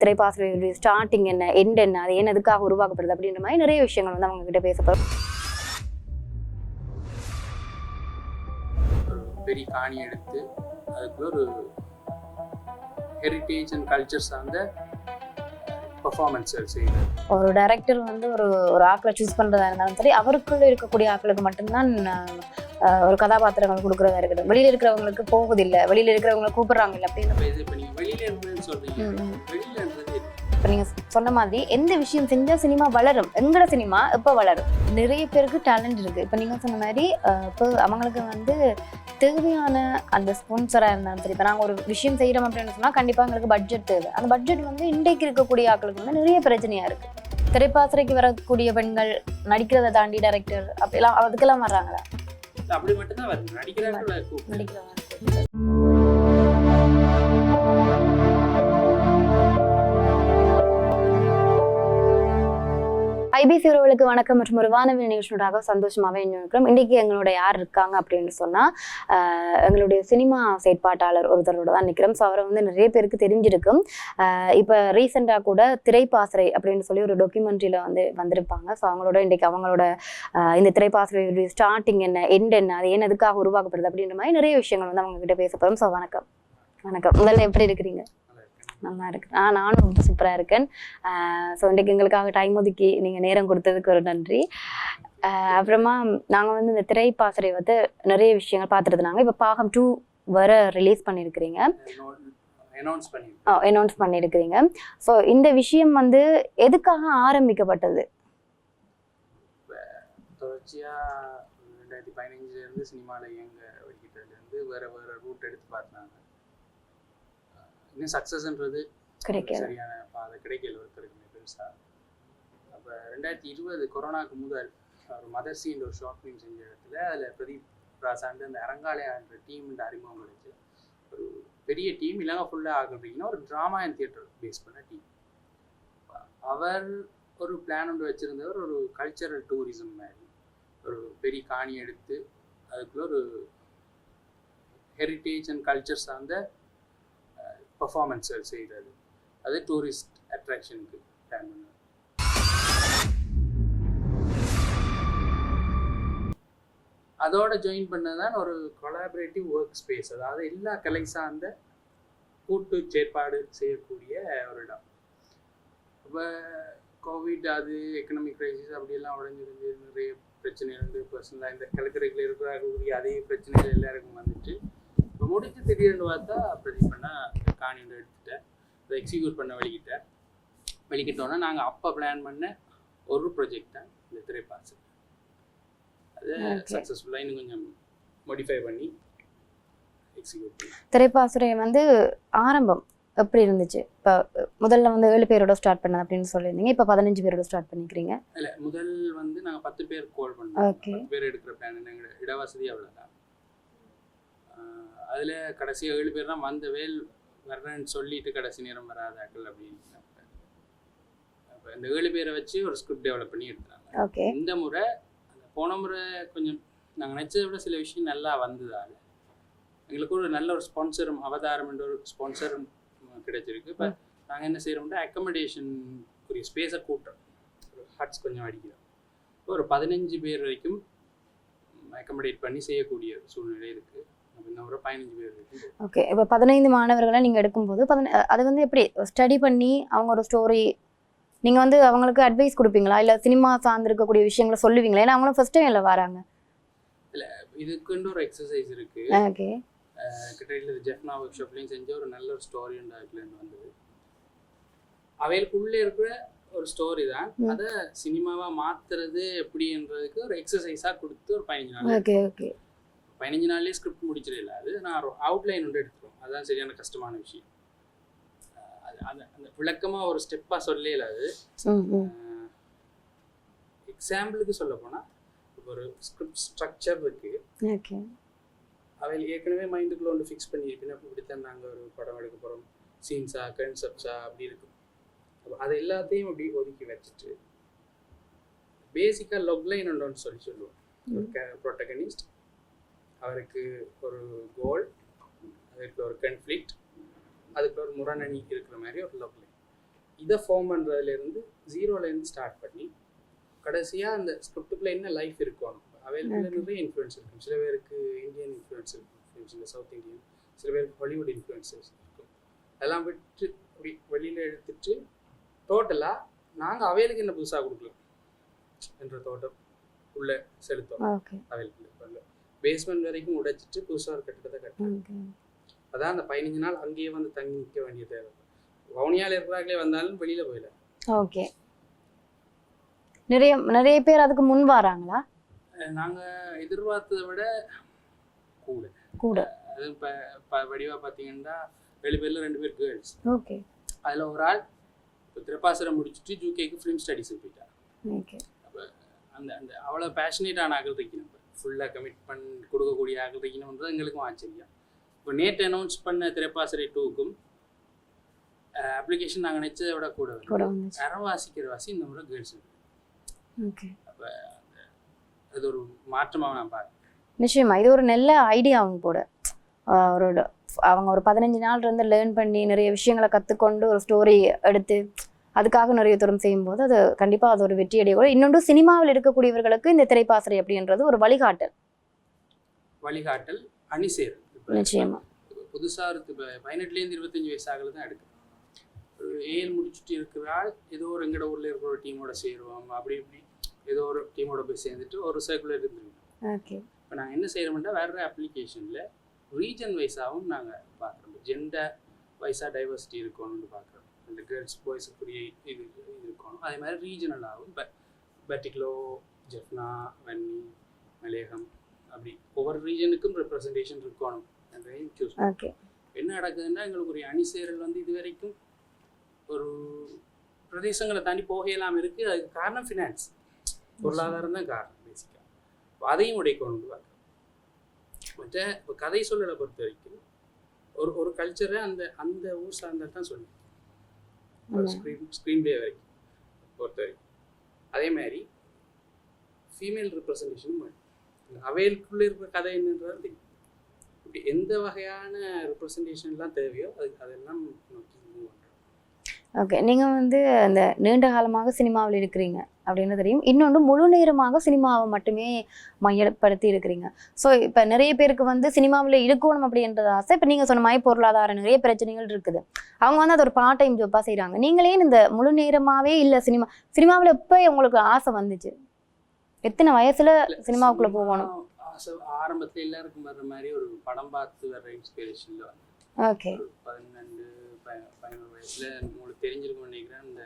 திரைப்பாசிரியருடைய starting என்ன end என்ன அது ஏன் எதுக்காக உருவாக்கப்படுது அப்படின்ற மாதிரி நிறைய விஷயங்கள் வந்து அவங்க கிட்ட பேச போறோம் ஒரு பெரிய காணி எடுத்து அதுக்குள்ள ஒரு ஹெரிட்டேஜ் அண்ட் கல்ச்சர் சார்ந்த ஒரு டைரக்டர் வந்து ஒரு ஒரு ஆக்களை சூஸ் பண்றதா இருந்தாலும் சரி அவருக்குள்ள இருக்கக்கூடிய ஆக்களுக்கு மட்டும்தான் ஒரு கதாபாத்திரங்கள் கொடுக்கறதா இருக்கட்டும். வெளியில இருக்கிறவங்களுக்கு போகுதில்லை வெளியில இருக்கிறவங்களை கூப்பிடுறாங்க இல்லை. அப்படின்னு இப்போ நீங்கள் சொன்ன மாதிரி எந்த விஷயம் செஞ்சா சினிமா வளரும்? எங்கட சினிமா எப்போ வளரும்? நிறைய பேருக்கு டேலண்ட் இருக்கு. இப்போ நீங்க சொன்ன மாதிரி இப்போ அவங்களுக்கு வந்து தேவையான அந்த ஸ்பான்சராக இருந்தாலும் சரி இப்போ நாங்கள் ஒரு விஷயம் செய்கிறோம் அப்படின்னு சொன்னால் கண்டிப்பாக எங்களுக்கு பட்ஜெட் தேவை. அந்த பட்ஜெட் வந்து இன்றைக்கு இருக்கக்கூடிய ஆட்களுக்கு வந்து நிறைய பிரச்சனையா இருக்கு. திரைப்பாசறைக்கு வரக்கூடிய பெண்கள் நடிக்கிறதை தாண்டி டைரக்டர் அப்படிலாம் அதுக்கெல்லாம் வர்றாங்களா? அப்படி மட்டும்தான் வருது. நடிக்கிறார்கள் ஐபிசி உறவுகளுக்கு வணக்கம் மற்றும் ஒரு வானவில் நிகழ்ச்சியோடாக சந்தோஷமாகவே இருக்கிறோம் இன்றைக்கி எங்களோட யார் இருக்காங்க அப்படின்னு சொன்னால் எங்களுடைய சினிமா செயற்பாட்டாளர் ஒருத்தரோட தான் நிற்கிறோம் ஸோ அவரை வந்து நிறைய பேருக்கு தெரிஞ்சிருக்கும். இப்போ ரீசெண்டாக கூட திரைப்பாசறை அப்படின்னு சொல்லி ஒரு டாக்குமெண்ட்ரியில் வந்து வந்திருப்பாங்க. ஸோ அவங்களோட இன்றைக்கி அவங்களோட இந்த திரைப்பாசறையுடைய ஸ்டார்டிங் என்ன எண்ட் என்ன அது ஏன் எதுக்காக உருவாக்கப்படுது அப்படின்ற மாதிரி நிறைய விஷயங்கள் வந்து அவங்க கிட்ட பேச போகிறோம் ஸோ வணக்கம். வணக்கம் முதல்ல எப்படி இருக்கிறீங்க? நல்லா இருக்கு ஆ நானும் ரொம்ப சூப்பராக இருக்கேன். ஸோ இன்றைக்கு எங்களுக்காக டைம் ஒதுக்கி நீங்கள் நேரம் கொடுத்ததுக்கு ஒரு நன்றி. அப்புறமா நாங்கள் வந்து இந்த திரைப்பாசறை வந்து நிறைய விஷயங்கள் பார்த்துட்டு இருந்தாங்க. இப்போ பாகம் டூ வர ரிலீஸ் பண்ணியிருக்கிறீங்க அனௌன்ஸ் பண்ணி அனௌன்ஸ் பண்ணியிருக்கிறீங்க ஸோ இந்த விஷயம் வந்து எதுக்காக ஆரம்பிக்கப்பட்டது? தொடர்ச்சியா ரெண்டாயிரத்தி பதினஞ்சுல இருந்து சினிமாவில் இயங்க வைக்கிட்டதுல இருந்து வேற வேற ரூட் எடுத்து பார்த்தாங்க. இன்னும் சக்ஸஸ்ன்றது சரியான பாதை கிடைக்கல ஒருத்தருக்குமே பெருசா. அப்ப ரெண்டாயிரத்தி இருபது கொரோனாக்கு முதல் ஒரு மதர்சின்ற ஒரு ஷார்ட் ஃபிலிம் செஞ்ச இடத்துல அதுல பிரதீப் ராசாண்டு அந்த அரங்காலயன்ற டீம் அறிமுகம் கிடைச்சு ஒரு பெரிய டீம் இல்லைங்க ஃபுல்லாக ஆகுறீங்கன்னா ஒரு ட்ராமா அண்ட் தியேட்டர் பேஸ் பண்ண டீம் அவர் ஒரு பிளான் ஒன்று வச்சிருந்தவர் ஒரு கல்ச்சரல் டூரிசம் மாதிரி. ஒரு பெரிய காணி எடுத்து அதுக்குள்ள ஒரு ஹெரிட்டேஜ் அண்ட் கல்ச்சர் சார்ந்த பர்ஃபார்மன்ஸ்கள் செய்கிறது அது டூரிஸ்ட் அட்ராக்ஷனுக்கு பிளான் பண்ணார் அதோட ஜாயின் பண்ணதான் ஒரு கொலாபரேட்டிவ் ஒர்க் ஸ்பேஸ் அதாவது எல்லா கலை சார்ந்த கூட்டு செயற்பாடு செய்யக்கூடிய ஒரு இடம். இப்போ கோவிட் அது எக்கனாமிக் கிரைசிஸ் அப்படியெல்லாம் உடஞ்சிருந்து நிறைய பிரச்சனை இருந்து பர்சனலாக இந்த கலக்கரையில் இருக்கிறக்கூடிய அதே பிரச்சனைகள் எல்லாருக்கும் வந்துட்டு முடிஞ்சு திடீர்னு பார்த்தா பிரதீப் பண்ணா காணி ஒன்று எடுத்துட்டேன். அதை எக்ஸிக்யூட் பண்ண வெளிக்கிட்டேன் வெளிக்கிட்டோன்னா நாங்கள் அப்போ பிளான் பண்ண ஒரு ப்ரொஜெக்ட் தான் இந்த திரைப்பாசு அது. சக்ஸஸ்ஃபுல்லாக இன்னும் கொஞ்சம் மாடிஃபை பண்ணி பண்ணி. திரைப்பாசுரை வந்து ஆரம்பம் எப்படி இருந்துச்சு? இப்போ முதல்ல வந்து ஏழு பேரோட ஸ்டார்ட் பண்ணது அப்படின்னு சொல்லியிருந்தீங்க. இப்போ பதினஞ்சு பேரோட ஸ்டார்ட் பண்ணிக்கிறீங்க. இல்ல முதல் வந்து நாங்க பத்து பேர் கோல் பண்ணோம். பத்து பேர் எடுக்கிற பிளான் இடவசதி அவ்வளவுதான். ஆஹ் அதுல கடைசி ஏழு பேர் தான் வந்த வேல் வர்றேன்னு சொல்லிட்டு கடைசி நேரம் வராதாக்கள் அப்படின்னு அப்ப இந்த ஏழு பேரை வச்சு ஒரு ஸ்கிரிப்ட் டெவலப் பண்ணி எடுத்தாங்க இந்த முறை அந்த போன முறை கொஞ்சம் நாங்க நினைச்சதை விட சில விஷயம் நல்லா வந்ததால எங்களுக்கு ஒரு நல்ல ஒரு ஸ்பான்சரும் அவதாரம் என்ற ஒரு ஸ்பான்சரும் கிடைச்சிருக்கு. இப்போ நாங்க என்ன செய்யறோம்னா அக்கமடேஷனுக்குரிய ஸ்பேஸை கூட்டுறோம். ஹட்ஸ் கொஞ்சம் அடிக்கிறோம். ஒரு பதினஞ்சு பேர் வரைக்கும் அக்கமடேட் பண்ணி செய்யக்கூடிய சூழ்நிலை இருக்கு. ஓகே இப்போ பதினைந்து மாணவர்களை நீங்கள் எடுக்கும்போது பதின அது வந்து எப்படி? ஸ்டடி பண்ணி அவங்க ஒரு ஸ்டோரி நீங்கள் வந்து அவங்களுக்கு அட்வைஸ் கொடுப்பீங்களா? இல்லை சினிமா சார்ந்திருக்கக்கூடிய விஷயங்களை சொல்லுவீங்களா? ஏன்னா அவங்களும் ஃபர்ஸ்ட் டைம் இல்லை வராங்க. இதுக்குன்னு ஒரு எக்ஸசைஸ் இருக்கு. ஓகே கிட்டத்தட்ட ஜெஃப்னா ஒர்க் ஷாப்லையும் செஞ்ச ஒரு நல்ல ஒரு ஸ்டோரி உண்டாக்குலேருந்து வந்தது. அவைகளுக்குள்ளே இருக்கிற ஒரு ஸ்டோரி தான். அதை சினிமாவா மாத்துறது எப்படின்றதுக்கு ஒரு எக்ஸசைஸா கொடுத்து ஒரு பதினஞ்சு நாள் ஓகே ஓகே பதினஞ்சு நாள்லயே ஸ்கிரிப்ட் முடிச்சிடல. அது நான் அவுட்லைன் ஒன்று எடுத்துருவோம் அதுதான் சரியான கஷ்டமான விஷயம். அது அது அந்த விளக்கமா ஒரு ஸ்டெப்பா சொல்லல அது. எக்ஸாம்பிளுக்கு சொல்ல போனா இப்போ ஒரு ஸ்கிரிப்ட் ஸ்ட்ரக்சர் இருக்கு. ஓகே. அவைகள் ஏற்கனவே மைண்டுக்குள்ள ஒன்று ஃபிக்ஸ் பண்ணியிருப்பேன் இப்படித்தான் நாங்கள் ஒரு படம் எடுக்க போகிறோம் சீன்ஸா கன்செப்ட்ஸா அப்படி இருக்கும். அது எல்லாத்தையும் அப்படி ஒதுக்கி வச்சுட்டு பேசிக்காக லொக்லைன் ஒன்று சொல்லி சொல்லுவோம். ஒரு ப்ரொட்டகனிஸ்ட் அவருக்கு ஒரு கோல் அதுக்கு ஒரு கன்ஃப்ளிக்ட் அதுக்கு ஒரு முரணணி இருக்கிற மாதிரி ஒரு லொக்லைன் இதை ஃபார்ம் பண்ணுறதுலேருந்து ஜீரோலேருந்து ஸ்டார்ட் பண்ணி கடைசியாக அந்த ஸ்கிரிப்டுக்குள்ள என்ன லைஃப் இருக்கும் அவைலபிள். நிறைய இன்ஃப்ளூயன்ஸ் இருக்கும். சில பேருக்கு இந்தியன் இன்ஃப்ளூயன்ஸ் இருக்கும் ஃபிலிம்ஸில் சவுத் இந்தியன் சில பேருக்கு ஹாலிவுட் இன்ஃப்ளூயன்சஸ் இருக்கும். அதெல்லாம் விட்டு அப்படி வெளியில் எடுத்துட்டு டோட்டலாக நாங்கள் அவைகளுக்கு என்ன புதுசாக கொடுக்கலாம்? என்ற தோட்டம் உள்ள செலுத்தோம் அவைகளுக்கு பேஸ்மெண்ட் வரைக்கும் உடைச்சிட்டு புதுசாக ஒரு கட்டிடத்தை கட்டணும் ஓகே. அதான் அந்த பதினஞ்சு நாள் அங்கேயே வந்து தங்கி நிற்க வேண்டிய தேவை. வவுனியாவில் இருக்கிறாங்களே வந்தாலும் வெளியில போயில. ஓகே. நிறைய நிறைய பேர் அதுக்கு முன் வராங்களா? அஹ் நாங்க எதிர்பார்த்ததை விட கூட. கூட. அது இப்போ வடிவாக பார்த்தீங்கன்னா ஏழு பேர்ல ரெண்டு பேர் கேர்ள்ஸ் ஓகே. அதில் ஒரு ஆள் இப்போ திரப்பாசரம் முடிச்சுட்டு ஜூகேக்கு ஃபிலிம் ஸ்டடீஸுக்கு போயிட்டார் ஓகே. அந்த அந்த அவ்வளோ பேஷனேட்டான ஆக்கள் இருக்கணும் ஃபுல்லாக கமிட் பண்ணி கொடுக்கக்கூடிய ஆக்கள் இருக்கணுன்றது எங்களுக்கும் ஆச்சரியம். இப்போ நேற்று அனௌன்ஸ் பண்ண திரைப்பாசரை டூக்கும் அப்ளிகேஷன் நாங்கள் நினச்சதை விட கூட. கூட அறவாசிக்கிற வாசி இந்த முறை கேர்ள்ஸ் ஓகே. அது ஒரு மாற்றமாக நான் பார்க்குறேன். நிச்சயமா இது ஒரு நல்ல ஐடியாவும் கூட ஆஹ் ஒரு அவங்க ஒரு பதினஞ்சு நாள் இருந்து லேர்ன் பண்ணி நிறைய விஷயங்களை கற்றுக்கொண்டு ஒரு ஸ்டோரி எடுத்து அதுக்காக நிறைய தூரம் செய்யும்போது அது கண்டிப்பாக அது ஒரு வெற்றி அடைய கூட. இன்னொன்று சினிமாவில் இருக்கக்கூடியவர்களுக்கு இந்த திரைப்பாசறை அப்படின்றது ஒரு வழிகாட்டல். வழிகாட்டல் அணிசேர் நிச்சயமா. புதுசாக இருக்கு. இப்போ பதினெட்டுலேருந்து இருபத்தஞ்சி வயசு ஆகல தான் எடுக்கும் ஒரு ஏழு முடிச்சுட்டு இருக்கிறாள் ஏதோ ஒரு எங்கட ஊரில் இருக்கிற ஒரு டீமோட சேருவோம். அப்படி இப்படி ஏதோ ஒரு டீமோட போய் சேர்ந்துட்டு ஒரு சர்க்குலர் இருந்துருவோம். ஓகே. இப்போ நாங்கள் என்ன செய்கிறோம்னா வேறு அப்ளிகேஷனில் ரீஜன் வைஸாகவும் நாங்கள் பார்க்குறோம். ஜெண்டர் வைஸாக டைவர்சிட்டி இருக்கணும்னு பார்க்குறோம். இந்த கேர்ள்ஸ் பாய்ஸுக்குரிய இது இது இருக்கணும். அதே மாதிரி ரீஜனலாகவும் இப்போ பெட்டிக்லோ ஜெஃப்னா வன்னி மலையகம் அப்படி ஒவ்வொரு ரீஜனுக்கும் ரெப்ரசன்டேஷன் இருக்கணும். சூஸ் ஓகே என்ன நடக்குதுன்னா எங்களுக்கு ஒரு அணிசேரல் வந்து இது வரைக்கும் ஒரு பிரதேசங்களை தாண்டி போகலாம் இருக்கு. அதுக்கு காரணம் ஃபினான்ஸ் பொருளாதாரம் தான் காரணம் பேசிக்காக அதையும் உடைக்கொண்டு பார்க்கணும் மற்ற இப்போ கதை சொல்லலை பொறுத்த வரைக்கும். ஒரு ஒரு கல்ச்சரை அந்த அந்த ஊர் சார்ந்தா தான் சொல்லி ஆமா. ஸ்க்ரீன் ஸ்க்ரீன் பிளே வரைக்கும் பொறுத்த வரைக்கும். அதே மாதிரி ஃபீமேல் ரெப்ரசன்டேஷனும் அவைகளுக்குள்ளே இருக்கிற கதை என்னன்றது இப்படி எந்த வகையான ரெப்ரசன்டேஷன்லாம் தேவையோ அது அதெல்லாம் நோக்கி ஓகே நீங்கள் வந்து அந்த நீண்ட காலமாக சினிமாவில் இருக்கிறீங்க அப்படின்னு தெரியும். இன்னொன்று முழு நேரமாக சினிமாவை மட்டுமே மையப்படுத்தி இருக்கிறீங்க. ஸோ இப்போ நிறைய பேருக்கு வந்து சினிமாவில் இருக்கணும் அப்படின்றது ஆசை. இப்போ நீங்கள் சொன்ன மாதிரி பொருளாதார நிறைய பிரச்சனைகள் இருக்குது. அவங்க வந்து அது ஒரு பார்ட் டைம் ஜாப்பாக செய்கிறாங்க நீங்களே இந்த முழு நேரமாகவே இல்லை சினிமா சினிமாவில் எப்போ உங்களுக்கு ஆசை வந்துச்சு? எத்தனை வயசுல சினிமாவுக்குள்ள போகணும்? ஆசை ஆரம்பத்தில் எல்லாருக்கும் வர்ற மாதிரி ஒரு படம் பார்த்து வர்ற இன்ஸ்பிரேஷனில் ஓகே ஒரு பன்னெண்டு ப- பதினோரு வயசில் உங்களுக்கு தெரிஞ்சிருக்கும் நினைக்கிறேன் இந்த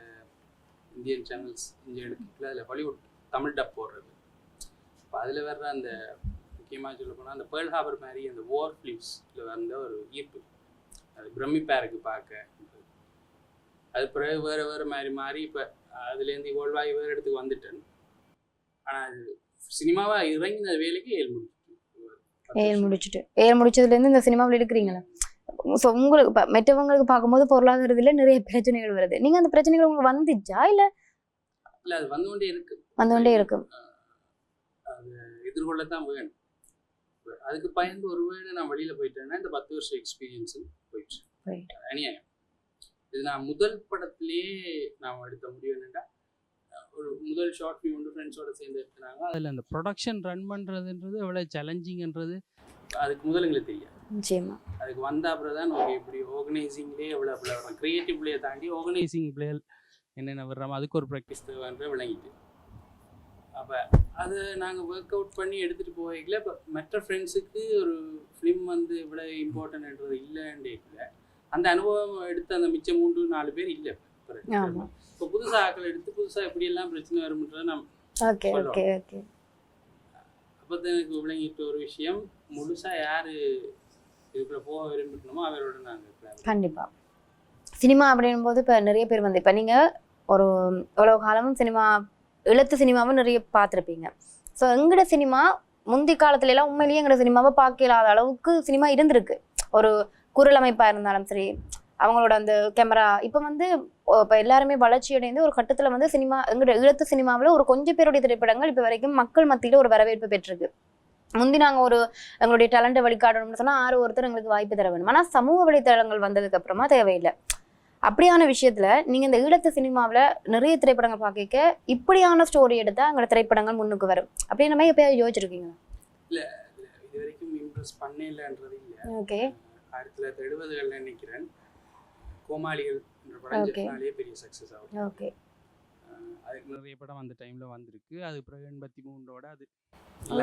இந்தியன் சேனல்ஸ் இங்கே எடுக்கல அதில் ஹாலிவுட் தமிழ் டப் போடுறது. இப்போ அதில் வர்ற அந்த முக்கியமாக சொல்ல போனால் அந்த பேர்ல் ஹாபர் மாதிரி அந்த ஓவர் ஃபிலிம்ஸில் வந்த ஒரு ஈர்ப்பு. அது பிரமிப்பாக இருக்குது பார்க்க. அது பிறகு வேறு வேறு மாதிரி மாறி இப்போ அதுலேருந்து இவால்வ் ஆகி வேறு இடத்துக்கு வந்துட்டேன். ஆனால் அது சினிமாவாக இறங்கின வேலைக்கு ஏழு முடிச்சு ஏழு முடிச்சுட்டு. ஏழு முடிச்சதுலேருந்து இந்த சினிமாவில் எடுக்கிறீங்களா? இருக்கிறீங்களா ஸோ உங்களுக்கு இப்போ மற்றவங்களுக்கு பார்க்கும்போது பொருளாதாரத்தில் நிறைய பிரச்சனைகள் வருது. நீங்கள் அந்த பிரச்சனைகள் உங்களுக்கு வந்துச்சா? இல்லை இல்லை அது வந்து கொண்டே இருக்கு. வந்து கொண்டே இருக்கும் அது எதிர்கொள்ளத்தான் வேணும். அதுக்கு பயந்து ஒருவேளை நான் வெளியில போயிட்டேன்னா இந்த பத்து வருஷம் எக்ஸ்பீரியன்ஸும் போயிடுச்சு. அநியாயம். இது நான் முதல் படத்திலேயே நான் எடுத்த முடிவு என்னன்னா ஒரு முதல் ஷார்ட் ஃபிலிம் வந்து ஃப்ரெண்ட்ஸோட சேர்ந்து எடுத்துனாங்க. அதில் அந்த ப்ரொடக்ஷன் ரன் பண்ணுறதுன்றது எவ்வளோ சேலஞ்சிங்ன்றது அதுக்கு முதல் எங்களுக்கு தெரியாது. நிச்சயமா. அதுக்கு வந்த அப்புறம் தான் ஓகே இப்படி ஆர்கனைசிங்லேயே எவ்வளோ எவ்வளோ வரலாம் க்ரியேட்டிவ்லேயே தாண்டி ஆர்கனைசிங் பிளேயர் என்னென்ன வர்றோமோ அதுக்கு ஒரு ப்ராக்டிஸ் தேவைன்ற விளங்கிட்டு. அப்போ அது நாங்கள் ஒர்க் அவுட் பண்ணி எடுத்துகிட்டு போகல இப்போ மற்ற ஃப்ரெண்ட்ஸுக்கு ஒரு ஃபிலிம் வந்து இவ்வளோ இம்பார்ட்டன்ட்ன்றது இல்லைன்றேக்கல அந்த அனுபவம் எடுத்த அந்த மிச்சம் மூன்று நாலு பேர் இல்லை. இப்போ. புதுசாக ஆக்கள் எடுத்து புதுசாக எப்படியெல்லாம் பிரச்சனை வரும்ன்றதை நம்ம ஓகே. ஓகே ஓகே அப்போ எனக்கு விளங்கிட்ட ஒரு விஷயம். முழுசாக யார் இதுக்குள்ள போக விரும்பிக்கணுமோ அவரோட நாங்கள் கண்டிப்பா. சினிமா அப்படின்னும் போது இப்போ நிறைய பேர் வந்து இப்போ நீங்கள் ஒரு எவ்வளோ காலமும் சினிமா எழுத்து சினிமாவும் நிறைய பார்த்துருப்பீங்க. ஸோ எங்கட சினிமா முந்தி காலத்துல எல்லாம் உண்மையிலேயே எங்கட சினிமாவை பார்க்கலாத அளவுக்கு சினிமா இருந்திருக்கு. ஒரு குரல் அமைப்பாக இருந்தாலும் சரி அவங்களோட அந்த கேமரா இப்போ வந்து இப்போ எல்லாருமே வளர்ச்சி அடைந்து ஒரு கட்டத்தில் வந்து சினிமா எங்கட இழுத்து சினிமாவில் ஒரு கொஞ்சம் பேருடைய திரைப்படங்கள் இப்போ வரைக்கும் மக்கள் மத்தியில் ஒரு வரவேற்பு பெற்றிருக்கு. முந்தி நாங்கள் ஒரு எங்களுடைய டேலண்ட்டை வெளிக்காட்டணும்னு சொன்னால் ஆறு ஒருத்தர் எங்களுக்கு வாய்ப்பு தர வேணும் ஆனால் சமூக வலைத்தளங்கள் வந்ததுக்கு அப்புறமா தேவையில்லை. அப்படியான விஷயத்துல நீங்க இந்த ஈழத்து சினிமாவுல நிறைய திரைப்படங்கள் பார்க்க இப்படியான ஸ்டோரி எடுத்தா எங்களோட திரைப்படங்கள் முன்னுக்கு வரும். அப்படின்ற மாதிரி எப்பயாவது யோசிச்சிருக்கீங்க இது வரைக்கும் இம்ப்ரெஸ் பண்ணலன்றது இல்லை. ஓகே ஆயிரத்தி தொள்ளாயிரத்தி எழுபதுகளில் நினைக்கிறேன். கோமாளிகள் என்ற படம் பெரிய சக்ஸஸ் ஆகும் ஓகே அதுக்கு நிறைய படம் அந்த டைம்ல வந்திருக்கு. அது பிறகு எண்பத்தி மூன்றோட அது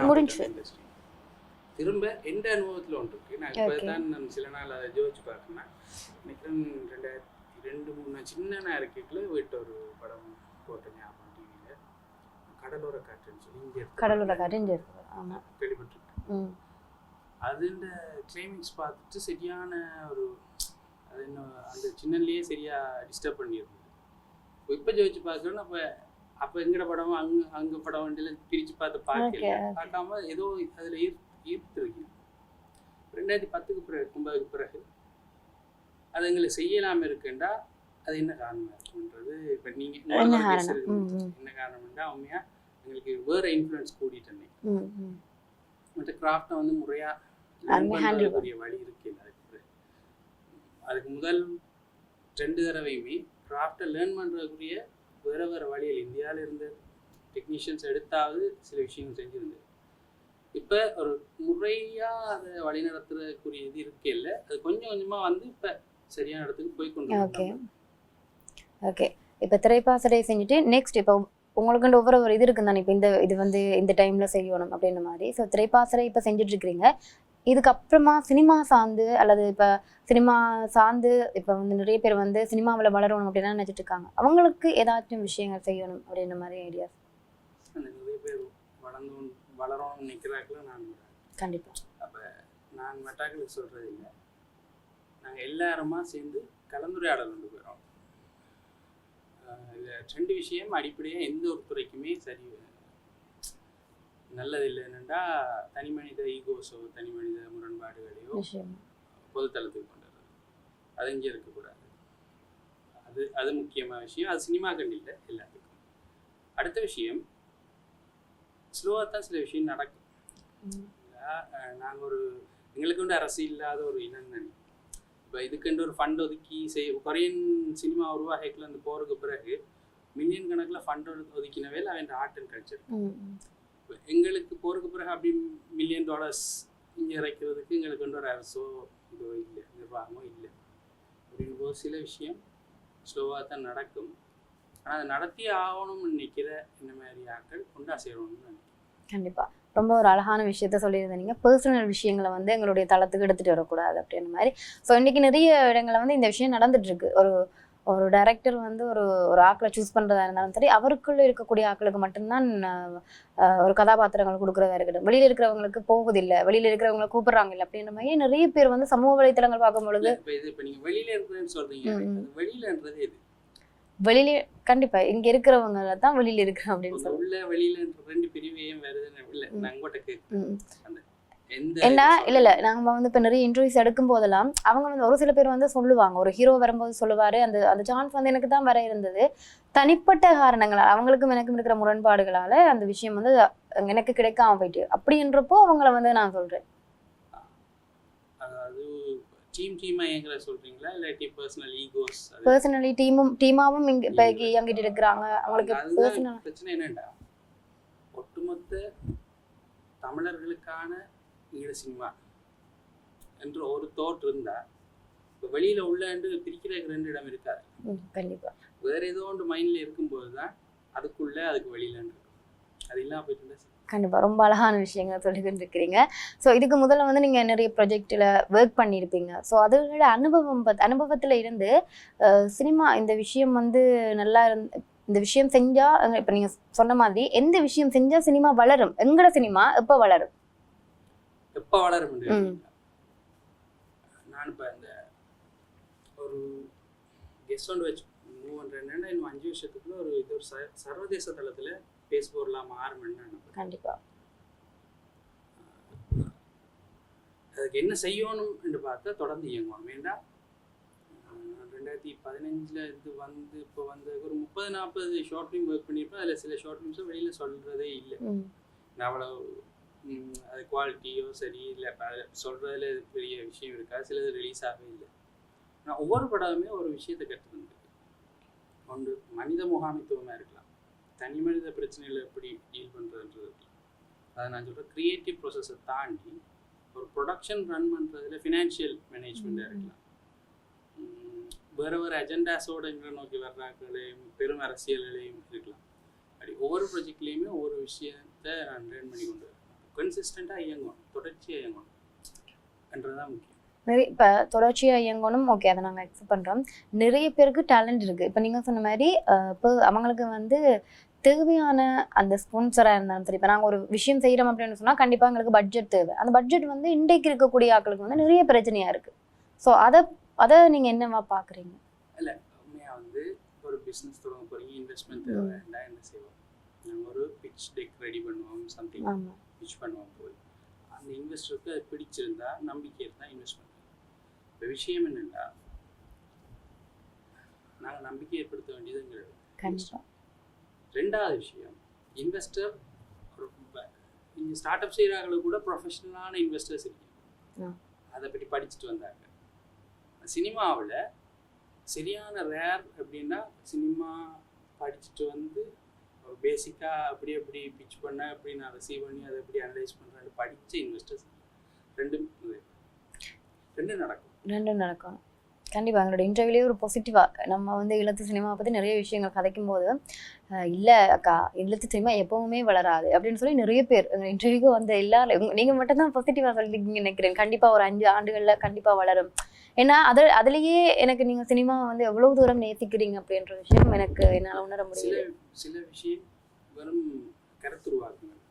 முடிஞ்சு. திரும்ப எந்த அனுபவத்தில் ஒன்று இருக்கு. நான் இப்போ. தான் நான் சில நாள் அதை ஜோதிச்சு பார்க்கணும் நினைக்கிறேன் ரெண்டாயிரத்தி ரெண்டு மூணு சின்ன நான் இருக்கைக்குள்ள வீட்டு ஒரு படம் போட்ட ஞாபகம் டிவியில் கடலோர காற்றுன்னு சொல்லி இங்கே கடலோட கரைஞ்சு ஆமா. கேள்விப்பட்டிருக்கேன். அதுண்ட கிளைமேக்ஸ் பார்த்துட்டு சரியான ஒரு அது இன்னும் அந்த சின்னன்லேயே சரியா டிஸ்டர்ப் பண்ணியிருந்தது இப்போ ஜோதிச்சு பார்க்கணும் அப்போ அப்போ எங்கட படம் அங்கே அங்கே படம் வண்டியில் பிரித்து பார்த்து பார்க்கல. பார்க்காம ஏதோ அதில் ஈர் ஈர்த்து இருக்கு ரெண்டாயிரத்தி பத்துக்கு பிறகு ஒன்பதுக்கு பிறகு அது எங்களுக்கு செய்யலாம இருக்குண்டா அது என்ன காரணமா இருக்குன்றது இப்போ நீங்கள் என்ன காரணம்? ம் ம். என்ன காரணம்னா உண்மையாக எங்களுக்கு வேற இன்ஃப்ளூயன்ஸ் ம் ம். மற்ற கிராஃப்டை வந்து முறையாக வழி இருக்கு. அதுக்கு அதுக்கு முதல் ரெண்டு தடவையுமே கிராஃப்டை லேர்ன் பண்ணுறதுக்குரிய வேற வேறு வழிகள். இந்தியாவில் இருந்த டெக்னீஷியன்ஸ் எடுத்தாவது சில விஷயங்கள் செஞ்சுருந்தது. இப்போ ஒரு முறையாக அதை வழி நடத்துறதுக்குரிய இது இருக்கே இல்லை. அது கொஞ்சம் கொஞ்சமாக வந்து இப்போ சரியான இடத்துக்கு போய் கொண்டு ஓகே. ஓகே. இப்போ திரைப்பாசடை செஞ்சுட்டு நெக்ஸ்ட் இப்போ உங்களுக்குண்டு ஒவ்வொரு ஒரு இது இருக்கு தானே இப்போ இந்த இது வந்து இந்த டைமில் செய்யணும் அப்படின்ற மாதிரி. ஸோ திரைப்பாசடை இப்போ செஞ்சுட்டு இருக்கிறீங்க. இதுக்கப்புறமா சினிமா சார்ந்து அல்லது இப்போ சினிமா சார்ந்து இப்போ வந்து நிறைய பேர் வந்து சினிமாவில் வளரணும் அப்படின்னு நினைச்சிட்டு இருக்காங்க. அவங்களுக்கு ஏதாச்சும் விஷயங்கள் செய்யணும் அப்படின்ற மாதிரி ஐடியாஸ் அந்த நிறைய பேர் வளர்ந்து வளரணும்னு நிற்கிறாங்களோ நான் கண்டிப்பா. நான் மெட்டாக்களுக்கு சொல்கிறது இல்லை. நாங்கள் எல்லாருமா சேர்ந்து கலந்துரையாடல் கொண்டு போயிடும் இது ரெண்டு விஷயம் அடிப்படையாக எந்த ஒரு துறைக்குமே சரி நல்லது இல்லை என்னென்னா தனி மனித ஈகோஸோ தனி மனித முரண்பாடுகளையோ பொதுத்தளத்துக்கு கொண்டு வர்றது. அது இங்கே இருக்கக்கூடாது. அது அது முக்கியமான விஷயம். அது சினிமா கண்டு இல்லை எல்லாத்துக்கும். அடுத்த விஷயம் ஸ்லோவாக தான் சில விஷயம் நடக்கும். நாங்கள் ஒரு எங்களுக்கு வந்து அரசு இல்லாத ஒரு இனம் தானே. இப்போ இதுக்குண்டு ஒரு ஃபண்ட் ஒதுக்கி செய் கொரியன் சினிமா உருவாகிக்கல அந்த போகிறதுக்கு பிறகு மில்லியன் கணக்கில் ஃபண்ட் ஒதுக்கினவே அவன் ஆர்ட் அண்ட் கல்ச்சர் எங்களுக்கு போருக்கு பிறகு அப்படி மில்லியன் டாலர்ஸ் இங்கே இறைக்கிறதுக்கு எங்களுக்கு வந்து ஒரு அரசோ இதோ இல்லை நிர்வாகமோ இல்லை. அப்படின்னு ஒரு சில விஷயம் ஸ்லோவாக தான் நடக்கும். ஆனால் அதை நடத்தி ஆகணும்னு நினைக்கிற இந்த மாதிரி ஆட்கள் கொண்டா சேரணும்னு நினைக்கிறேன். கண்டிப்பா. ரொம்ப ஒரு அழகான விஷயத்த சொல்லியிருந்தீங்க. பர்சனல் விஷயங்களை வந்து எங்களுடைய தளத்துக்கு எடுத்துட்டு வரக்கூடாது அப்படின்ற மாதிரி. ஸோ இன்னைக்கு நிறைய இடங்களில் வந்து இந்த விஷயம் நடந்துட்டுருக்கு ஒரு ஒரு டைரக்டர் வந்து ஒரு ஒரு ஆக்களை சூஸ் பண்றதா இருந்தாலும் சரி அவருக்குள்ள இருக்கக்கூடிய ஆக்களுக்கு மட்டும்தான் ஒரு கதாபாத்திரங்கள் கொடுக்குறதா இருக்கட்டும். வெளியில இருக்கிறவங்களுக்கு போகுதில்லை வெளியில இருக்கிறவங்களை கூப்பிடுறாங்க இல்லை அப்படின்ற மாதிரி நிறைய பேர் வந்து சமூக வலைத்தளங்கள் பார்க்கும் பொழுது வெளியில கண்டிப்பா இங்க இருக்கிறவங்கள தான் வெளியில இருக்கிறோம் அப்படின்னு வெளியிலன்ற ரெண்டு பிரிவையும் வருதுன்னு இல்லை. இது இல்ல இல்ல. நாங்க வந்து இப்ப நிறைய இன்டர்வியூஸ் எடுக்கும் போதெல்லாம் அவங்க வந்து ஒரு சில பேர் வந்து சொல்லுவாங்க. ஒரு ஹீரோ வரும்போது சொல்லுவாரு. அந்த அந்த சான்ஸ் வந்து எனக்கு தான் வர இருந்தது. தனிப்பட்ட காரணங்களால் அவங்களுக்கும் எனக்கும் இருக்கிற முரண்பாடுகளால அந்த விஷயம் வந்து எனக்கு கிடைக்காம போயிட்டு. அப்படின்றப்போ அவங்கள வந்து நான் சொல்றேன். டீம் டீமா இயங்குற சொல்றீங்களா? இல்லாட்டி பர்சனல் ஈகோஸ் பர்சனலி டீமும் டீமாவும் இங்க இப்ப இயங்கிட்டு இருக்கிறாங்க. அவங்களுக்கு பர்சனல் பிரச்சனை என்னடா ஒட்டுமொத்த தமிழர்களுக்கான ஈழ சினிமா என்ற ஒரு தோட் இருந்தா இப்போ வெளியில உள்ள பிரிக்கிறதுக்கு ரெண்டு இடம் இருக்காது. கண்டிப்பா. வேற ஏதோ ஒன்று மைண்ட்ல இருக்கும்போது தான் அதுக்குள்ள அதுக்கு வெளியில இருக்கும். அது இல்லாம போயிட்டு இருந்தா கண்டிப்பா. ரொம்ப அழகான விஷயங்கள் சொல்லிக்கிட்டு இருக்கிறீங்க ஸோ இதுக்கு முதல்ல வந்து நீங்க நிறைய ப்ரொஜெக்ட்ல ஒர்க் பண்ணியிருப்பீங்க. ஸோ அதோட அனுபவம் பத் அனுபவத்துல இருந்து சினிமா இந்த விஷயம் வந்து நல்லா இருந்து இந்த விஷயம் செஞ்சா அங்க- இப்ப நீங்க சொன்ன மாதிரி எந்த விஷயம் செஞ்சா சினிமா வளரும்? எங்கட சினிமா எப்ப வளரும்? ம். கேட்டீங்களா? நான் இப்போ இந்த ஒரு கெஸ்ட் ஒன்று வச்சு மூவ் பண்ணுறேன்னா இன்னும் அஞ்சு வருஷத்துக்குள்ள ஒரு இது ஒரு சர்வதேச தளத்தில் பேஸ்போர்ட்லாம் மாறுமென்னு நான் நம்புறேன். கண்டிப்பா அதுக்கு என்ன செய்யணும் என்று பார்த்தா தொடர்ந்து இயங்குவோம் ஆஹ் ரெண்டாயிரத்தி பதினஞ்சில் இது வந்து இப்போ வந்து ஒரு முப்பது நாற்பது ஷார்ட் ஃபிலிம் ஒர்க் பண்ணியிருப்பேன் அதில் சில ஷார்ட் ஃபிலிம்ஸும் வெளியில் சொல்கிறதே இல்லை நான் அவ்வளோ அது குவாலிட்டியோ சரி இல்லை அதில் சொல்கிறதுல பெரிய விஷயம் இருக்கா சிலது ரிலீஸ் ஆகவே இல்லை நான் ஒவ்வொரு படமுமே ஒரு விஷயத்தை கற்றுக்கிட்டு ஒன்று மனித முகாமித்துவமாக இருக்கலாம் தனி மனித பிரச்சனைகளை எப்படி டீல் பண்ணுறதுன்றது அதை நான் சொல்கிறேன் க்ரியேட்டிவ் ப்ராசஸை தாண்டி ஒரு ப்ரொடக்ஷன் ரன் பண்ணுறதுல ஃபினான்ஷியல் மேனேஜ்மெண்ட்டாக இருக்கலாம் வேறு வேறு அஜெண்டாஸோட எங்களை நோக்கி வர்றாக்களையும் பெரும் அரசியல்களையும் இருக்கலாம் அப்படி ஒவ்வொரு ப்ராஜெக்ட்லேயுமே ஒவ்வொரு விஷயத்தை நான் லேர்ன் பண்ணி கொண்டு வரேன் கன்சிஸ்டண்ட்டாக இயங்கணும். தொடர்ச்சியாக இயங்கணும். என்றதான் முக்கியம். நிறைய இப்போ தொடர்ச்சியாக இயங்கணும் ஓகே அதை நாங்கள் அக்செப்ட் பண்ணுறோம் நிறைய பேருக்கு டேலண்ட் இருக்குது இப்போ நீங்கள் சொன்ன மாதிரி இப்போ அவங்களுக்கு வந்து தேவையான அந்த ஸ்பான்சராக இருந்தாலும் சரி இப்போ நாங்கள் ஒரு விஷயம் செய்கிறோம் அப்படின்னு சொன்னால் கண்டிப்பாக எங்களுக்கு பட்ஜெட் தேவை. அந்த பட்ஜெட் வந்து இன்றைக்கு இருக்கக்கூடிய ஆட்களுக்கு வந்து நிறைய பிரச்சனையாக இருக்குது ஸோ அதை அதை நீங்கள் என்னவா பார்க்குறீங்க உண்மையாக வந்து ஒரு பிஸ்னஸ் தொடங்க போகிறீங்க இன்வெஸ்ட்மெண்ட் தேவை என்ன செய்வோம்? நாங்கள் ஒரு பிச் டெக் ரெடி பண்ணுவோம் சம்திங் ஆமாம் பிச் பண்ணுவோம் போய். அந்த இன்வெஸ்டருக்கு அது பிடிச்சிருந்தா நம்பிக்கை இருந்தால் இன்வெஸ்ட் பண்ணுவோம் இப்போ விஷயம் என்னென்னா நாங்கள் நம்பிக்கை ஏற்படுத்த வேண்டியது எங்களோட கண்டிப்பாக ரெண்டாவது விஷயம் இன்வெஸ்டர் ஒரு இங்கே ஸ்டார்ட் அப் செய்கிறாங்களுக்கு கூட ப்ரொஃபஷனலான இன்வெஸ்டர்ஸ் இருக்கு. அதை பற்றி படிச்சுட்டு வந்தாங்க. சினிமாவில் சரியான ரேர் அப்படின்னா சினிமா படிச்சுட்டு வந்து பேசிக்காக அப்படி அப்படி பிச் பண்ண அப்படி நான் ரிசீவ் பண்ணி அதை எப்படி அனலைஸ் பண்ணுறேன் படித்த இன்வெஸ்டர்ஸ் ரெண்டும் ரெண்டும் நடக்கும். ரெண்டும் நடக்கும். கண்டிப்பாக எங்களோட இன்டர்வியூலேயே ஒரு பாசிட்டிவாக நம்ம வந்து இழுத்து சினிமாவை பற்றி நிறைய விஷயங்கள் கதைக்கும் போது இல்லை அக்கா இழுத்து சினிமா எப்பவுமே வளராது. அப்படின்னு சொல்லி நிறைய பேர் எங்கள் இன்டர்வியூக்கு வந்த எல்லாரும் நீங்கள் மட்டும்தான் பாசிட்டிவாக சொல்லியிருக்கீங்கன்னு நினைக்கிறேன். கண்டிப்பாக ஒரு அஞ்சு ஆண்டுகளில் கண்டிப்பாக வளரும். ஏன்னா அது அதுலேயே எனக்கு நீங்கள் சினிமா வந்து எவ்வளோ தூரம் நேசிக்கிறீங்க அப்படின்ற விஷயம் எனக்கு என்னால் உணர முடியல. சில விஷயம் வெறும் கருத்துருவாக்குங்கள்.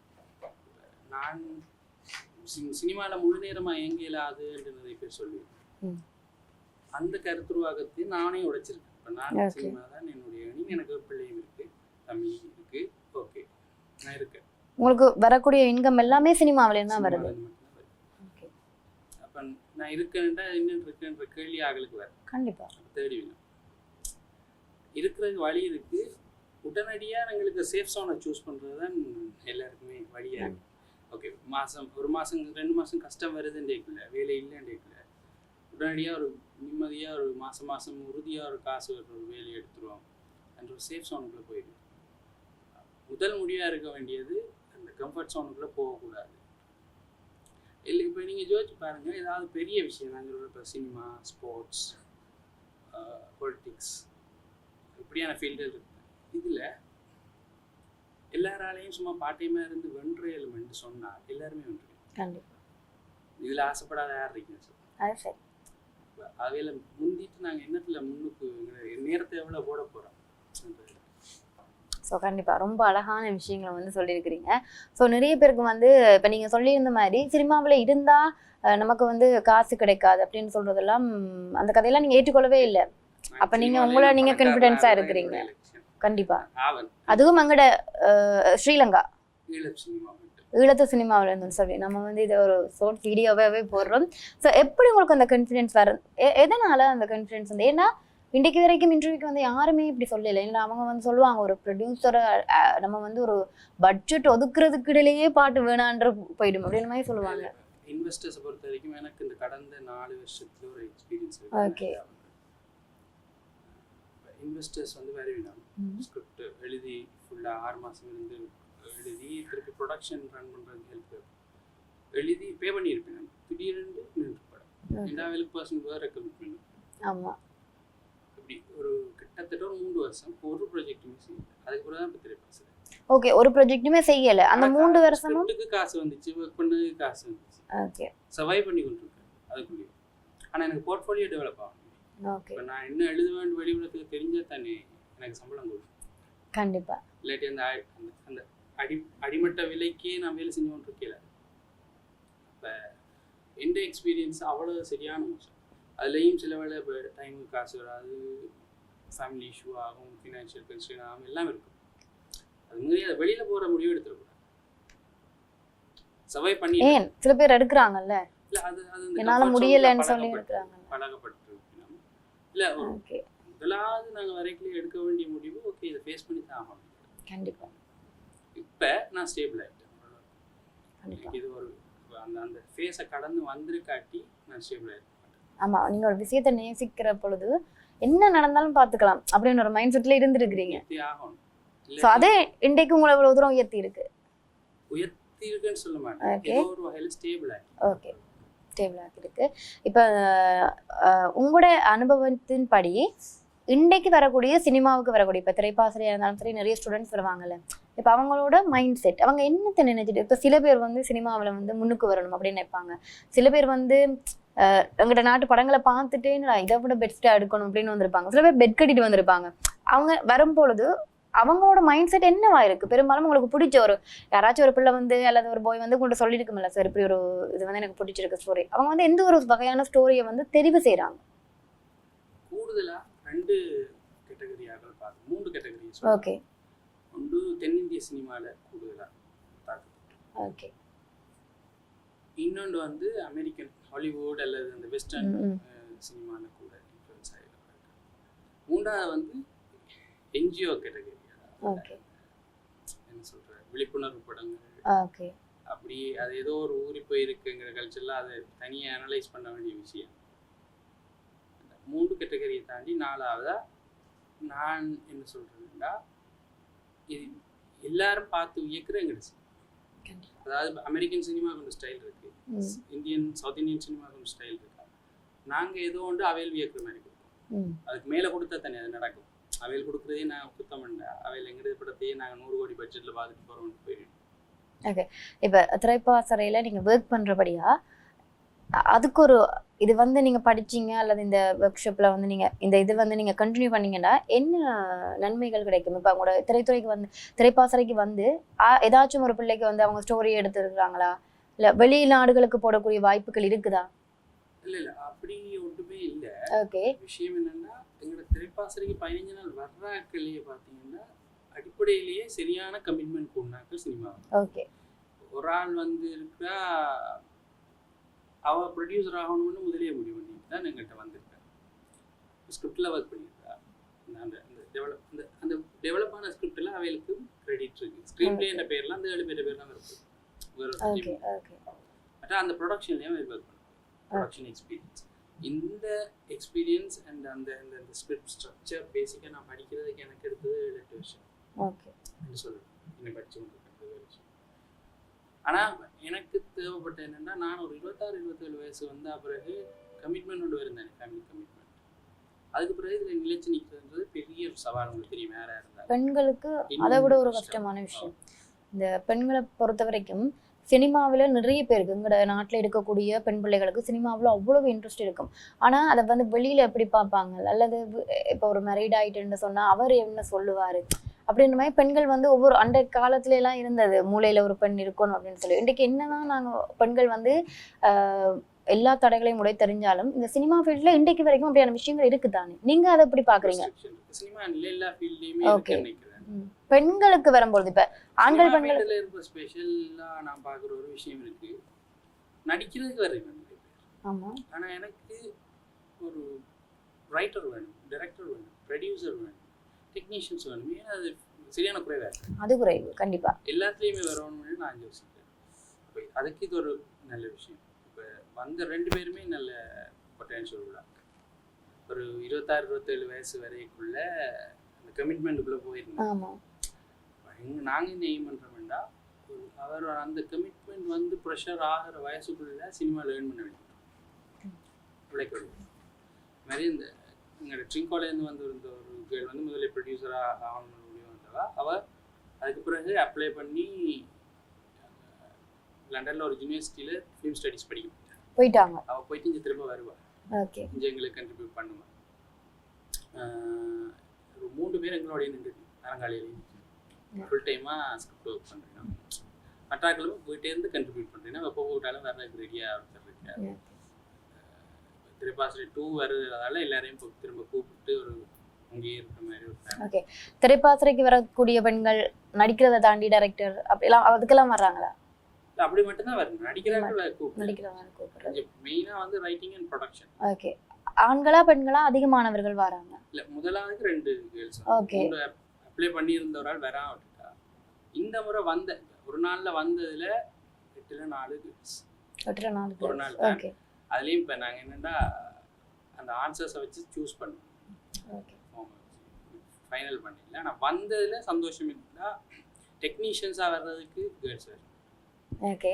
நான் சினிமாவில் முழு நேரமாக இயலாது என்று நிறைய பேர் சொல்லுவேன். அந்த கருத்துருவாக்கத்தை நானே உடைச்சிருக்கேன். இப்போ நான். சினிமா தான் என்னுடைய அணி எனக்கு பிள்ளையும் இருக்கு தம்பி இருக்கு. ஓகே நான் இருக்கேன். உங்களுக்கு வரக்கூடிய இன்கம் எல்லாமே சினிமாவிலேருந்து தான் வருது. அப்ப நான் இருக்கேன்டா இன்னும் இருக்கேன்ற கேள்வி ஆகலுக்கு வர கண்டிப்பாக தேடி வேணும் இருக்கிறதுக்கு வழி இருக்கு. உடனடியா எங்களுக்கு சேஃப் சோனை சூஸ் பண்றது தான் எல்லாருக்குமே வழியா இருக்கு. ஓகே மாசம் ஒரு மாசம் ரெண்டு மாசம் கஷ்டம் வருதுன்னு கேட்கல வேலை இல்லைன்னு கேட்கல உடனடியா ஒரு நிம்மதியா ஒரு மாசம் மாசம் உறுதியா ஒரு காசு வர்ற ஒரு வேலையை எடுத்துருவோம் என்ற ஒரு சேஃப் சோனுக்குள்ள போயிடும் முதல் முடிவா இருக்க வேண்டியது அந்த கம்ஃபர்ட் சோனுக்குள்ள போகக்கூடாது. இல்லை இப்போ நீங்கள் யோசிச்சு பாருங்க ஏதாவது பெரிய விஷயம் நாங்கள் இப்போ சினிமா ஸ்போர்ட்ஸ் பொலிட்டிக்ஸ் இப்படியான ஃபீல்டில் இருக்கு. இதில் எல்லாராலையும் சும்மா பாட்டியமாக இருந்து வென்ற எலிமெண்ட் சொன்னால் எல்லாருமே வென்று கண்டிப்பாக இதில் ஆசைப்படாத யார் இருக்கீங்க சார் அது சரி. அவையில் முந்திட்டு நாங்கள் என்னத்தில் முன்னுக்கு நேரத்தை எவ்வளோ போட போகிறோம் ஸோ கண்டிப்பாக ரொம்ப அழகான விஷயங்களை வந்து சொல்லியிருக்கிறீங்க. ஸோ நிறைய பேருக்கு வந்து இப்போ நீங்கள் சொல்லியிருந்த மாதிரி சினிமாவில் இருந்தால் நமக்கு வந்து காசு கிடைக்காது அப்படின்னு சொல்றதெல்லாம் ம், அந்த கதையெல்லாம் நீங்கள் ஏற்றுக்கொள்ளவே இல்லை. அப்ப நீங்க உங்களை நீங்க confidence ஆ இருக்கிறீங்க. கண்டிப்பாக அதுவும் அங்கட ஸ்ரீலங்கா. ஈழத்து சினிமாவில் இருந்து சொல்லி நம்ம வந்து இதை ஒரு ஷார்ட் வீடியோவாகவே போடுறோம் ஸோ எப்படி உங்களுக்கு அந்த கான்ஃபிடென்ஸ் வர எதனால அந்த கான்ஃபிடென்ஸ் வந்து ஏன்னா இன்றைக்கு வரைக்கும் இன்டர்வியூக்கு வந்து யாருமே இப்படி சொல்லலை இல்லை அவங்க வந்து சொல்லுவாங்க ஒரு ப்ரொடியூசரை நம்ம வந்து ஒரு பட்ஜெட் ஒதுக்குறதுக்கு இடையிலேயே பாட்டு வேணான்ற போயிடும் அப்படின்னு மாதிரி சொல்லுவாங்க இன்வெஸ்டர்ஸை பொறுத்த வரைக்கும் எனக்கு இந்த கடந்த நாலு வருஷத்துல ஒரு எக்ஸ்பீரியன்ஸ் Okay. இன்வெஸ்டர்ஸ் வந்து வேற வேணும். ஸ்கிரிப்ட் எழுதி ஃபுல்லாக ஆறு மாதம் இருந்து எழுதி திருப்பி ப்ரொடக்ஷன் ரன் பண்ணுறதுக்கு ஹெல்ப் எழுதி பே பண்ணியிருப்பேன் திடீர்னு நின்று படம் Okay. ரெண்டாவது பர்சன் வேறு ரெக்கமெண்ட் ஆமா. இப்படி ஒரு கிட்டத்தட்ட ஒரு மூணு வருஷம் ஒரு ப்ராஜெக்ட் மிஸ் அதுக்கப்புறம் தான் இப்போ திரைப்பேசுகிறேன் ஓகே ஒரு ப்ராஜெக்ட்டுமே செய்யல. அந்த மூன்று வருஷமும்? காசு வந்துச்சு ஒர்க் பண்ணதுக்கு காசு வந்துச்சு. ஓகே சர்வை பண்ணி கொண்டிருக்கேன். அதுக்குள்ளேயே. ஆனால் எனக்கு போர்ட்ஃபோலியோ டெவலப் ஆகும் ஓகே இப்போ நான் என்ன எழுதுவேன் வெளி உலகத்துக்கு தெரிஞ்சா தானே. எனக்கு சம்பளம் கொடுக்கும் கண்டிப்பா. இல்லாட்டி அந்த அந்த அடி அடிமட்ட விலைக்கே நான் வேலை செஞ்சு கொண்டு இருக்கல இப்போ எந்த எக்ஸ்பீரியன்ஸ் அவ்வளோ சரியான மோசம் அதுலேயும் சில வேளை இப்போ டைமுக்கு காசு வராது ஃபேமிலி இஷ்யூ ஆகும் ஃபினான்ஷியல் கன்ஸ்ட்ரெயின் ஆகும் எல்லாம் இருக்கும். அது மாதிரி அதை வெளியில் போகிற முடிவு எடுத்துடக்கூடாது. சர்வை பண்ணி ஏன்? சில பேர் எடுக்கிறாங்கல்ல. இல்லை அது அது என்னால முடியலைன்னு சொல்லி எடுக்கிறாங்க பழக்கப்பட்டிருக்கணும் இல்லை ஓகே. முதலாவது நாங்கள் வரைக்கும் எடுக்க வேண்டிய முடிவு ஓகே இதை ஃபேஸ் பண்ணி தான் ஆகணும். கண்டிப்பா. இப்போ நான் ஸ்டேபிள் ஆகிட்டேன் இது ஒரு அந்த அந்த ஃபேஸை கடந்து வந்திருக்காட்டி நான் ஸ்டேபிள் ஆகிட்டேன் ஆமா நீங்க ஒரு விஷயத்தை நேசிக்கிற பொழுது என்ன நடந்தாலும் பாத்துக்கலாம் அப்படின்னு ஒரு மைண்ட் செட்ல இருந்திருக்கிறீங்க. இல்லாட்டி அதே இன்றைக்கு உங்களை இவ்வளவு தூரம் உயர்த்தி இருக்கு. உயர்த்தி இருக்குன்னு சொல்ல மாட்டேன். Okay. ஏதோ ஒரு வகையில ஸ்டேபிள் ஆகி ஓகே ஸ்டேபிளாக இருக்கு. இப்போ உங்களோட அனுபவத்தின்படி இன்றைக்கு வரக்கூடிய சினிமாவுக்கு வரக்கூடிய இப்போ திரைப்பாசிரியாக இருந்தாலும் சரி நிறைய ஸ்டூடெண்ட்ஸ் வருவாங்கல்ல. இப்போ அவங்களோட மைண்ட் செட் அவங்க என்னத்தை நினைச்சிட்டு இப்போ சில பேர் வந்து சினிமாவில் வந்து முன்னுக்கு வரணும் அப்படின்னு நினைப்பாங்க. சில பேர் வந்து அஹ், எங்கள்ட்ட நாட்டு படங்களை பார்த்துட்டே இதை விட பெஸ்ட்டாக எடுக்கணும் அப்படின்னு வந்திருப்பாங்க. சில பேர் பெட் கட்டிட்டு வந்திருப்பாங்க. அவங்க வரும்பொழுது அவங்களோட மைண்ட் செட் என்னவா இருக்கு? பெரும்பாலும் உங்களுக்கு பிடிச்ச ஒரு யாராச்சும் ஒரு பிள்ளை வந்து அல்லது ஒரு பாய் வந்து உங்கள்கிட்ட சொல்லியிருக்குமில்ல சார் இப்படி ஒரு இது வந்து எனக்கு பிடிச்சிருக்கு ஸ்டோரி அவங்க வந்து எந்த ஒரு வகையான ஸ்டோரியை வந்து தெரிவு செய்றாங்க? கூடுதலா ரெண்டு கேட்டகரியாக மூன்று கேட்டகரி ஓகே ஒன்று தென்னிந்திய சினிமால கூடுதலா தாக்கப்பட்டு ஓகே இன்னொன்று வந்து அமெரிக்கன் ஹாலிவுட் அல்லது அந்த வெஸ்டர்ன் சினிமால கூட இன்ஃப்ளூயன்ஸ் ஆகிருக்காங்க மூன்றாவது வந்து என்ஜிஓ கேட்டகரி என்ன சொல்ற விழிப்புணர்வு படங்கள். ஓகே அப்படி அது ஏதோ ஒரு ஊறி போயிருக்குங்கிற கல்ச்சரில் அதை தனியாக அனலைஸ் பண்ண வேண்டிய விஷயம். மூன்று கேட்டகரியை தாண்டி நாலாவதா நான் என்ன சொல்றேன்னா இது எல்லாரும் பார்த்து வியக்கிற எங்கிட்ட கண்டிப்பா. அதாவது அமெரிக்கன் சினிமா கொஞ்சம் ஸ்டைல் இருக்கு. இந்தியன் சவுத் இந்தியன் சினிமா கொஞ்சம் ஸ்டைல் இருக்கு. நாங்க ஏதோ ஒன்று அவையில் வியக்கிற மாதிரி கொடுப்போம். அதுக்கு மேலே கொடுத்தா தானே அது நடக்கும். அவையில் கொடுக்குறதே நான் குத்தம் அவையில் எங்கிட்ட படத்தையே நாங்கள் நூறு கோடி பட்ஜெட்டில் பார்த்துட்டு போகிறோம் போயிடுவோம் இப்போ திரைப்பாசறையில் நீங்கள் ஒர்க் பண்ணுறபடியா அதுக்கு ஒரு இது வந்து நீங்கள் படிச்சீங்க அல்லது இந்த ஒர்க் ஷாப்பில் வந்து நீங்கள் இந்த இது வந்து நீங்கள் கண்டினியூ பண்ணீங்கன்னா என்ன நன்மைகள் கிடைக்கும்? இப்போ உங்களோட திரைத்துறைக்கு வந்து திரைப்பாசறைக்கு வந்து ஏதாச்சும் ஒரு பிள்ளைக்கு வந்து அவங்க ஸ்டோரி எடுத்துருக்குறாங்களா? இல்லை வெளிநாடுகளுக்கு போடக்கூடிய வாய்ப்புகள் இருக்குதா? இல்ல இல்ல அப்படி ஒன்றுமே இல்ல. ஓகே. விஷயம் என்னன்னா எங்களோட திரைப்பாசறைக்கு பதினஞ்சு நாள் வர்றாக்களையே பார்த்தீங்கன்னா அடிப்படையிலேயே சரியான கமிட்மெண்ட் கொண்டாக்கள் சினிமா. ஓகே. ஒரு ஆள் வந்து இருக்கா அவ ப்ரொடியூசர் ஆகணும்னு முதலே முடிவு பண்ணிட்டு தான் எங்கள்கிட்ட வந்திருக்கா ஸ்கிரிப்டில் ஒர்க் பண்ணியிருக்கா. அந்த அந்த டெவலப் அந்த அந்த டெவலப் ஆன ஸ்கிரிப்டில் அவைகளுக்கு கிரெடிட் இருக்கு. ஸ்க்ரீன் பிளே என்ற பேர்லாம் அந்த ஏழு பேர் பேர்லாம் இருக்கும் பட் அந்த ப்ரொடக்ஷன்லேயும் ஒர்க் பண்ணுவோம் ப்ரொடக்ஷன் எக்ஸ்பீரியன்ஸ் இந்த எக்ஸ்பீரியன்ஸ் அண்ட் அந்த அந்த அந்த ஸ்கிரிப்ட் ஸ்ட்ரக்சர் பேசிக்காக நான் படிக்கிறதுக்கு எனக்கு எடுத்தது எட்டு வருஷம் ஓகே சொல்லுவேன் இன்னும் படிச்சு ஆனால் எனக்கு தேவைப்பட்ட என்னன்னா நான் ஒரு இருபத்தாறு இருபத்தேழு வயசு வந்த பிறகு கமிட்மெண்ட் ஒன்று இருந்தேன் ஃபேமிலி கமிட்மெண்ட் அதுக்கு பிறகு இதில் நிலைச்சு நிற்கிறதுன்றது பெரிய ஒரு சவால் உங்களுக்கு தெரியும் யாராக இருந்தாலும். பெண்களுக்கு அதை விட ஒரு கஷ்டம். கஷ்டமான விஷயம். இந்த பெண்களை பொறுத்த வரைக்கும் சினிமாவில் நிறைய பேருக்கு எங்களோட நாட்டில் இருக்கக்கூடிய பெண் பிள்ளைகளுக்கு சினிமாவில் அவ்வளவு இன்ட்ரெஸ்ட் இருக்கும். ஆனால் அதை வந்து வெளியில் எப்படி பார்ப்பாங்க? அல்லது இப்போ ஒரு மேரீட் ஆகிட்டுன்னு சொன்னால் அவர் என்ன சொல்லுவார்? அப்படின்ற மாதிரி பெண்கள் வந்து ஒவ்வொரு அந்த காலத்துல எல்லாம் இருந்தது. மூலையில் ஒரு பெண் இருக்கணும் அப்படின்னு சொல்லி. இன்றைக்கு என்னதான் நாங்கள் பெண்கள் வந்து எல்லா தடைகளையும் உடை தெரிஞ்சாலும் இந்த சினிமா ஃபீல்டில் இன்றைக்கு வரைக்கும் அப்படியான விஷயங்கள் இருக்குதானே? நீங்கள் அதை எப்படி பார்க்குறீங்க. இருக்கு நினைக்கிறேன். பெண்களுக்கு வரும்பொழுது இப்போ ஆண்கள் பெண்கள் இருக்க ஸ்பெஷலாக நான் பார்க்குற ஒரு விஷயம் இருக்கு. நடிக்கிறதுக்கு பேர் ஆமாம் ஆனால் எனக்கு ஒரு ரைட்டர் வேணும் டைரக்டர் வேணும் ப்ரொடியூசர் வேணும். டெக்னீஷியன்ஸ் வேணும்? ஏன்னா அது சரியான குறைவாக இருக்கு. அது குறைவு கண்டிப்பா. எல்லாத்துலேயுமே வரணும்னு நான் யோசிக்கிறேன் இப்போ அதுக்கு இது ஒரு நல்ல விஷயம். இப்போ வந்த ரெண்டு பேருமே நல்ல பொட்டன்ஷியல் உள்ளாங்க ஒரு இருபத்தாறு இருபத்தேழு வயசு வரைக்குள்ள அந்த கமிட்மெண்ட்டுக்குள்ளே எங்க நாங்கள் என்ன எய்ம் பண்ணுறோம்னா அவர் அந்த கமிட்மெண்ட் வந்து ப்ரெஷர் ஆகிற வயசுக்குள்ள சினிமா லேர்ன் பண்ண வேண்டியது. உழைக்க மாதிரி இந்த எங்களோட ட்ரிங்கோலேருந்து வந்து இருந்த ஒரு கேர்ள் வந்து முதல்ல ப்ரொடியூசராக ஆகணும்னு முடிவு வந்தவா அவள் அதுக்கு பிறகு அப்ளை பண்ணி லண்டனில் ஒரு யூனிவர்சிட்டியில் ஃபிலிம் ஸ்டடீஸ் படிக்க போயிட்டா. போயிட்டாங்க. அவள் போயிட்டு இங்கே திரும்ப வருவாள் ஓகே. இங்கே எங்களுக்கு கண்ட்ரிபியூட் பண்ணுவாள் ஒரு மூன்று பேர் எங்களோட நின்று அரங்காலையிலேயே ஃபுல் டைமாக ஸ்கிரிப்ட் ஒர்க் பண்ணுறேன் மற்றாக்களும் போயிட்டேருந்து கண்ட்ரிபியூட் பண்ணுறேன் எப்போ போட்டாலும் வர்றதுக்கு ரெடியாக ஒருத்தர் இருக்காரு திருப்பாசிரி டூ வர்றதால எல்லாரையும் திரும்ப கூப்பிட்டு ஒரு ஓகே திரைப்பாசறைக்கு வரக்கூடிய பெண்கள் நடிக்கிறதை தாண்டி டைரக்டர் அப்படிலாம் அதுக்கெல்லாம் வர்றாங்களா? அப்படி மட்டும்தான் வருது நடிக்கிறவங்க மெயினாக வந்து ரைட்டிங் அண்ட் ப்ரொடக்ஷன் ஓகே ஆண்களா பெண்களா அதிகமானவர்கள் வராங்க? இல்லை முதலாவது ரெண்டு கேர்ள்ஸ் Okay. அப்ளை பண்ணியிருந்த ஒரு ஆள் வரா இந்த முறை வந்த ஒரு நாளில் வந்ததுல எட்டுல நாலு கேர்ள்ஸ் ஒற்றை நாலு ஒரு நாள். ஓகே அதுலேயும் இப்போ நாங்கள் என்னென்னா அந்த ஆன்சர்ஸை வச்சு சூஸ் பண்ணுவேன் ஓகே ஃபைனல் பண்ணிடல. ஆனால் வந்ததில் சந்தோஷம் இருந்தால் டெக்னீஷியன்ஸாக வர்றதுக்கு கேர்ள்ஸ் ஓகே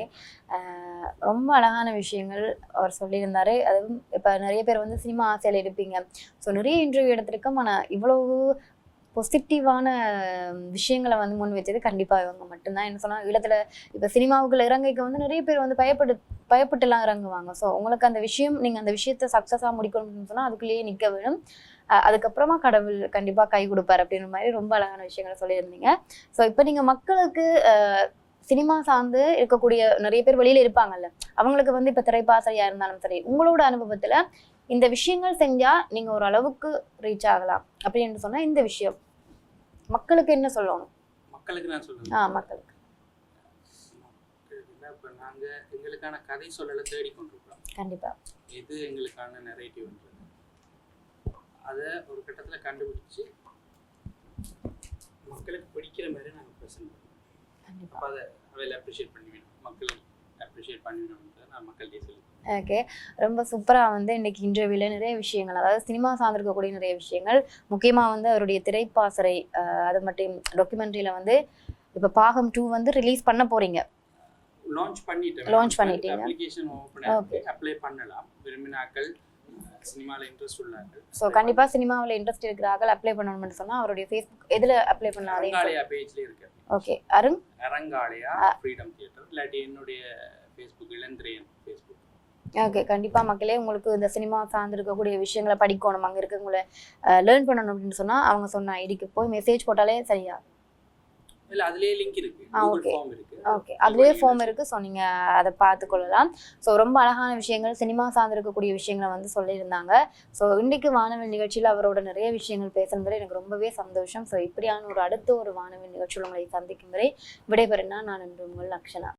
ரொம்ப அழகான விஷயங்கள் அவர் சொல்லியிருந்தார். அதுவும் இப்போ நிறைய பேர் வந்து சினிமா ஆசையில் எடுப்பீங்க ஸோ நிறைய இன்டர்வியூ எடுத்திருக்கோம். ஆனால் இவ்வளவு பாசிட்டிவான விஷயங்களை வந்து முன் வச்சது கண்டிப்பாக இவங்க மட்டும்தான். என்ன சொன்னால் இடத்துல இப்போ சினிமாவுக்குள்ள இறங்கைக்கு வந்து நிறைய பேர் வந்து பயப்படு பயப்பட்டுலாம் இறங்குவாங்க. ஸோ உங்களுக்கு அந்த விஷயம் நீங்கள் அந்த விஷயத்தை சக்ஸஸாக முடிக்கணும்னு சொன்னால் அதுக்குள்ளேயே நிற்க வேணும். அதுக்கப்புறமா கடவுள் கண்டிப்பாக கை கொடுப்பார் அப்படின்ற மாதிரி ரொம்ப அழகான விஷயங்களை சொல்லியிருந்தீங்க. ஸோ இப்போ நீங்கள் மக்களுக்கு சினிமா சார்ந்து இருக்கக்கூடிய நிறைய பேர் வெளியில இருப்பாங்கல்ல அவங்களுக்கு வந்து இப்ப திரைப்பாசையா இருந்தாலும் சரி உங்களோட அனுபவத்துல இந்த விஷயங்கள் செஞ்சா நீங்க ஒரு அளவுக்கு ரீச் ஆகலாம் அப்படின்னு சொன்னா இந்த விஷயம். மக்களுக்கு என்ன சொல்லணும்? மக்களுக்கு நான் சொல்லுவேன் ஆ மக்களுக்கு. இப்போ நாங்கள் எங்களுக்கான கதை சொல்லலை தேடிக்கொண்டிருக்கிறோம். கண்டிப்பா. எது எங்களுக்கான நெரேட்டிவ்ன்றது அதை ஒரு கட்டத்தில் கண்டுபிடிச்சு மக்களுக்கு பிடிக்கிற மாதிரி நாங்கள் ப்ரெசென்ட் பண்ணுவோம் அப்போ அதை அவையில் அப்ரிஷியேட் பண்ணுவேன் மக்கள் அப்ரிஷியேட் பண்ணணும்னு நான் மக்கள்கிட்ட சொல்லி ஓகே ரொம்ப சூப்பரா வந்து இன்னைக்கு இன்டர்வியூல நிறைய விஷயங்கள் அதாவது சினிமா சார்ந்திருக்கக்கூடிய நிறைய விஷயங்கள் முக்கியமா வந்து அவருடைய திரைப்பாசறை அது மட்டும் டாக்குமெண்ட்ரியில வந்து இப்ப பாகம் டூ வந்து ரிலீஸ் பண்ண போறீங்க. லான்ச் பண்ணிட்டேன் Launch பண்ணிட்டீங்க. Application open. அப்ளை பண்ணலாம். விரும்பினாக்கள் சினிமாவில் இன்ட்ரெஸ்ட் உள்ளார்கள் ஸோ கண்டிப்பா சினிமாவில் இன்ட்ரெஸ்ட் இருக்கிறார்கள் அப்ளை பண்ணணும்னு சொன்னா அவருடைய ஃபேஸ்புக் எதுல அப்ளை பண்ணலாம் அரங்காலயா பேஜ்ல இருக்கு. Okay Arun? Arangalaya freedom theatre இல்லாட்டி என்னுடைய ஃபேஸ்புக் இளந்திரையன் ஃபேஸ்புக் ஓகே கண்டிப்பா மக்களே உங்களுக்கு இந்த சினிமா சார்ந்து இருக்கக்கூடிய விஷயங்களை படிக்கணும் அங்க இருக்கவங்கள லேர்ன் பண்ணணும் அப்படின்னு சொன்னா அவங்க சொன்ன ஐடிக்கு போய் மெசேஜ் போட்டாலே சரியா? இல்ல அதுலயே லிங்க் இருக்கு. இருக்கு. ஓகே அதுலேயே ஃபார்ம் இருக்கு ஸோ நீங்க அதை பார்த்து கொள்ளலாம் ஸோ ரொம்ப அழகான விஷயங்கள் சினிமா சார்ந்து இருக்கக்கூடிய விஷயங்களை வந்து சொல்லியிருந்தாங்க. ஸோ இன்னைக்கு வானவில் நிகழ்ச்சியில் அவரோட நிறைய விஷயங்கள் பேசுனதுல எனக்கு ரொம்பவே சந்தோஷம். ஸோ இப்படியான ஒரு அடுத்த ஒரு வானவில் நிகழ்ச்சியில் உங்களை சந்திக்கும் வரை விடைபெறுனா நான் என்று உங்கள் லக்ஷனா